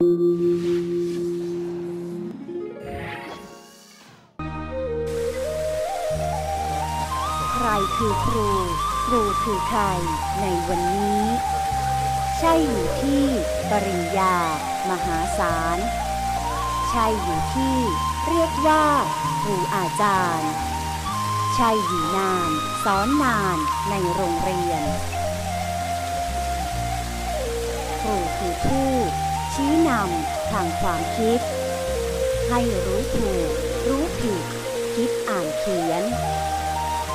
ใครคือครู ครูคือใคร ในวันนี้ ใช่อยู่ที่ปริญญา มหาศาล ใช่อยู่ที่เรียกว่าครูอาจารย์ ใช่อยู่นานสอนนานในโรงเรียน นำทางความคิด ให้รู้ถูก รู้ผิด คิดอ่านเขียน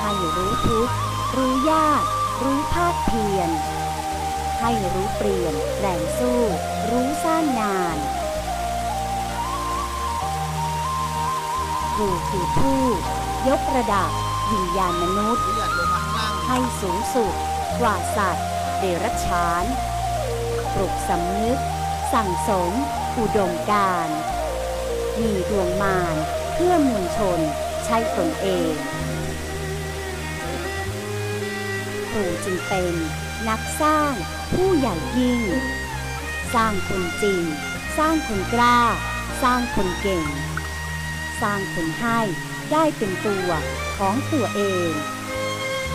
ให้รู้ทุกรู้ยาก รู้ภาคเพียร ให้รู้เปลี่ยนแรงสู้ รู้สร้างงานครูคือผู้ ยกระดับวิญญาณมนุษย์ ให้สูงสุดกว่าสัตว์ เดรัจฉาน ปลุกสำนึก สั่งสม อุดมการมีดวงมารเพื่อมวลชนใช้ตนเองครูจึงเป็นนักสร้างผู้ใหญ่ยิ่ง สร้างคนจริง สร้างคนกล้า สร้างคนเก่ง สร้างคนให้ได้เป็นตัวของตัวเอง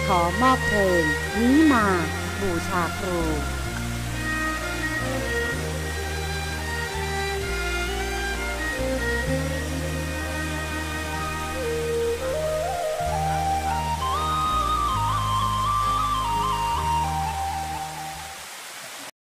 ขอมอบเพลงนี้มาบูชาครู